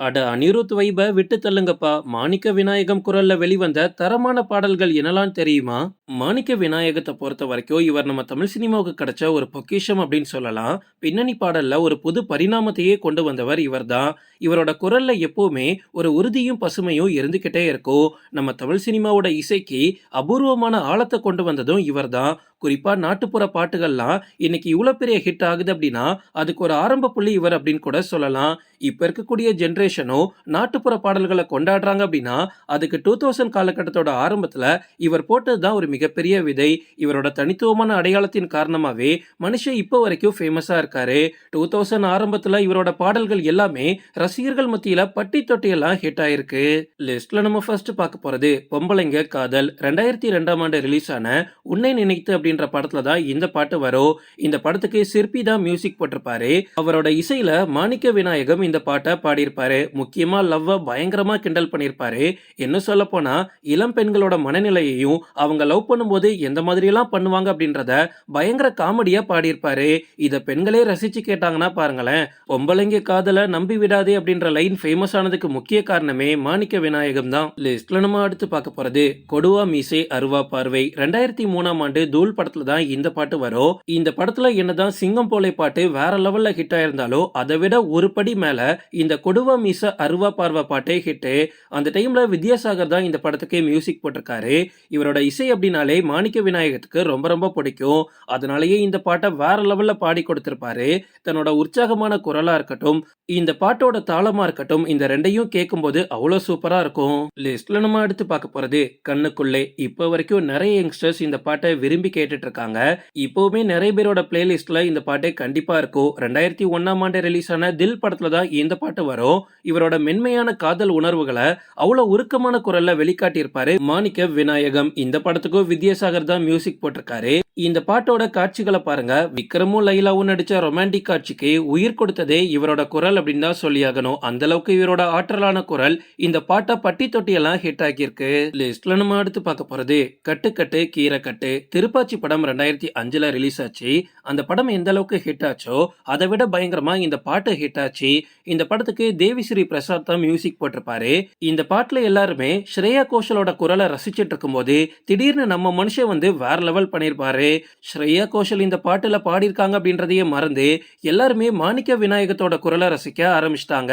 அட அனிருத் வைப விட்டு தள்ளுங்கப்பா. மாணிக்க விநாயகம் குரல்ல வெளிவந்த தரமான பாடல்கள் என்னலாம் தெரியுமா? மாணிக்க விநாயகத்தை பொறுத்த வரைக்கும் இவர் நம்ம தமிழ் சினிமாவுக்கு கிடைச்ச ஒரு பொக்கிஷம் அப்படின்னு சொல்லலாம். பின்னணி பாடல்ல ஒரு புது பரிணாமத்தையே கொண்டு வந்தவர் இவர்தான். இவரோட குரல்ல எப்பவுமே ஒரு உறுதியும் பசுமையும் இருந்துகிட்டே இருக்கும். நம்ம தமிழ் சினிமாவோட இசைக்கு அபூர்வமான ஆழத்தை கொண்டு வந்ததும் இவர்தான். குறிப்பா நாட்டுப்புற பாட்டுகள்லாம் இன்னைக்கு இவ்வளவு பெரிய ஹிட் ஆகுது அப்படின்னா அதுக்கு ஒரு ஆரம்ப புள்ளி இவர் அப்படின்னு கூட சொல்லலாம். இப்ப இருக்கக்கூடிய ஜென்ரேஷனும் நாட்டுப்புற பாடல்களை கொண்டாடுறாங்க அப்படின்னா அதுக்கு டூ தௌசண்ட் காலகட்டத்தோட ஆரம்பத்துல இவர் போட்டதுதான் ஒரு மிகப்பெரிய விதை இவரோட தனித்துவமான அடையாளத்தின் காரணமாகவே மனுஷன் இப்போ வரைக்கும் ஃபேமஸாக இருக்காரு. டூ தௌசண்ட் ஆரம்பத்தில் இவரோட பாடல்கள் எல்லாமே ரசிகர்கள் மத்தியில் பட்டி தொட்டியெல்லாம் ஹிட் ஆயிருக்கு. லிஸ்ட்ல நம்ம ஃபர்ஸ்ட் பார்க்க போறது பொம்பளைங்க காதல். ரெண்டாயிரத்தி ரெண்டாம் ஆண்டு ரிலீஸ் ஆன உன்னை நினைத்து அப்படின்ற படத்துல தான் இந்த பாட்டு வரும். இந்த படத்துக்கு சிற்பி தான் மியூசிக் போட்டிருப்பாரு. அவரோட இசையில மாணிக்க விநாயகம் இந்த பாட்டை பாடியிருப்பாரு. முக்கியமா லவ்வ பயங்கரமா கிண்டல் பண்ணியிருப்பாரு. என்ன சொல்ல போனா இளம் பெண்களோட மனநிலையையும் அவங்க லவ் பண்ணும்போது எந்த மாதிரி எல்லாம் பண்ணுவாங்க அப்படின்றத பயங்கர காமெடியா பாடியிருப்பாரு. இதை பெண்களே ரசிச்சு கேட்டாங்கன்னா பாருங்களேன் பொம்பளைங்க காதல நம்பி விடாதே அப்படின்ற லைன் ஃபேமஸ் ஆனதுக்கு முக்கிய காரணமே மாணிக்க விநாயகம் தான். லிஸ்ட்ல நம்ம அடுத்து பார்க்க போறது கொடுவா மீசை அருவா பார்வை ரெண்டாயிரத்தி மூணாம் ஆண்டு தூள் படத்துல தான் இந்த பாட்டு வரும். இந்த படத்துல என்னதான் சிங்கம் போலை பாட்டு வேற லெவல்ல ஹிட் ஆயிருந்தாலும் அதை விட ஒரு படி மேல இந்த கொடுவா மீச அருவா பார்வை பாட்டே ஹிட்டு அந்த டைம்ல வித்யாசாகர் தான் இந்த படத்துக்கு மியூசிக் போட்டிருக்காரு. இவரோட இசை அப்படின்னா அப்படின்னாலே மாணிக்க விநாயகத்துக்கு ரொம்ப ரொம்ப பிடிக்கும். அதனாலேயே இந்த பாட்டை வேற லெவல்ல பாடி கொடுத்திருப்பாரு. தன்னோட உற்சாகமான குரலா இருக்கட்டும் இந்த பாட்டோட தாளமா இருக்கட்டும் இந்த ரெண்டையும் கேட்கும்போது அவ்வளோ சூப்பரா இருக்கும். லிஸ்ட்ல நம்ம அடுத்து பார்க்க போறது கண்ணுக்குள்ளே. இப்போ வரைக்கும் நிறைய யங்ஸ்டர்ஸ் இந்த பாட்டை விரும்பி கேட்டுட்டு இருக்காங்க இப்போவுமே நிறைய பேரோட பிளேலிஸ்ட்ல இந்த பாட்டே கண்டிப்பா இருக்கும். ரெண்டாயிரத்தி ஒன்னாம் ஆண்டு ரிலீஸ் ஆன தில் படத்துல தான் இந்த பாட்டு வரும். இவரோட மென்மையான காதல் உணர்வுகளை அவ்வளவு உருக்கமான குரல்ல வெளிக்காட்டியிருப்பாரு மாணிக்க விநாயகம். இந்த படத்துக்கும் வித்யாசாகர் தான் மியூசிக் போட்டிருக்காரு இந்த பாட்டோட காட்சிகளை பாருங்க. விக்ரமும் லைலாவும் நடிச்ச ரொமான்டிக் காட்சிக்கு உயிர் கொடுத்ததே இவரோட குரல் அப்படின்னு தான் சொல்லியாகணும். அந்த அளவுக்கு இவரோட ஆற்றலான குரல் இந்த பாட்டை பட்டி தொட்டி எல்லாம் ஹிட் ஆக்கியிருக்கு. லிஸ்ட்ல நம்ம அடுத்து பார்க்க போறது கட்டுக்கட்டு கீரை கட்டு. திருப்பாச்சி படம் ரெண்டாயிரத்தி அஞ்சுல ரிலீஸ் ஆச்சு. அந்த படம் எந்த அளவுக்கு ஹிட் ஆச்சோ அதை விட பயங்கரமா இந்த பாட்டு ஹிட் ஆச்சு. இந்த படத்துக்கு தேவி ஸ்ரீ பிரசாத் தான் மியூசிக் போட்டிருப்பாரு. இந்த பாட்டுல எல்லாருமே ஸ்ரேயா கோஷலோட குரலை ரசிச்சிட்டு இருக்கும்போது திடீர்னு நம்ம மனுஷன் வந்து வேற லெவல் பண்ணியிருப்பாரு. ஸ்ரேயா கோஷல் இந்த பாட்டில் பாடியிருக்காங்க அப்படின்றதையே மறந்து எல்லாருமே மாணிக்க விநாயகத்தோட குரலை ரசிக்க ஆரம்பிச்சிட்டாங்க.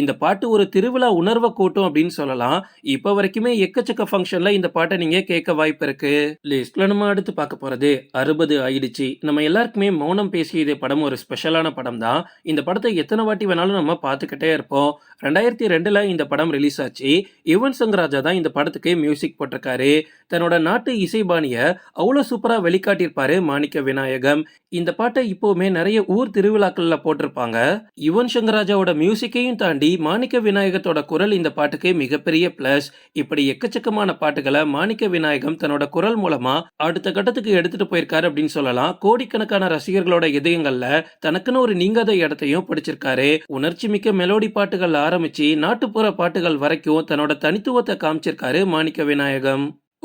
இந்த பாட்டு ஒரு திருவிழா உணர்வை கூட்டும் அப்படின்னு சொல்லலாம். இப்போ வரைக்குமே எக்கச்சக்க ஃபங்க்ஷன்ல இந்த பாட்டை நீங்க கேட்க வாய்ப்பு இருக்கு. லிஸ்ட்ல நம்ம அடுத்து பார்க்க போறது அறுபது ஆயிடுச்சு. நம்ம எல்லாருக்குமே மௌனம் பேசிய இதே படம் ஒரு ஸ்பெஷலான படம் தான். இந்த படத்தை எத்தனை வாட்டி வேணாலும் நம்ம பார்த்துக்கிட்டே இருப்போம். ரெண்டாயிரத்தி ரெண்டுல இந்த படம் ரிலீஸ் ஆச்சு. யுவன் சங்கராஜா தான் இந்த படத்துக்கு மியூசிக் போட்டிருக்காரு. தன்னோட நாட்டு இசைபாணியை அவ்வளோ சூப்பராக வெளிக்க காட்டியிருப்பாரு மாணிக்க விநாயகம். இந்த பாட்டை இப்போவுமே நிறைய ஊர் திருவிழாக்கள்ல போட்டிருப்பாங்க. யுவன் சங்கராஜாவோட மியூசிக்கையும் தாண்டி மாணிக்க விநாயகத்தோட குரல் இந்த பாட்டுக்கு மிகப்பெரிய பிளஸ் இப்படி எக்கச்சக்கமான பாட்டுகளை மாணிக்க விநாயகம் தன்னோட குரல் மூலமா அடுத்த கட்டத்துக்கு எடுத்துட்டு போயிருக்காரு அப்படின்னு சொல்லலாம். கோடிக்கணக்கான ரசிகர்களோட இதயங்கள்ல தனக்குன்னு ஒரு நீங்காத இடத்தையும் பிடிச்சிருக்காரு. உணர்ச்சி மிக்க மெலோடி பாட்டுகள் ஆரம்பிச்சு நாட்டுப்புற பாட்டுகள் வரைக்கும் தன்னோட தனித்துவத்தை காமிச்சிருக்காரு மாணிக்க விநாயகம்.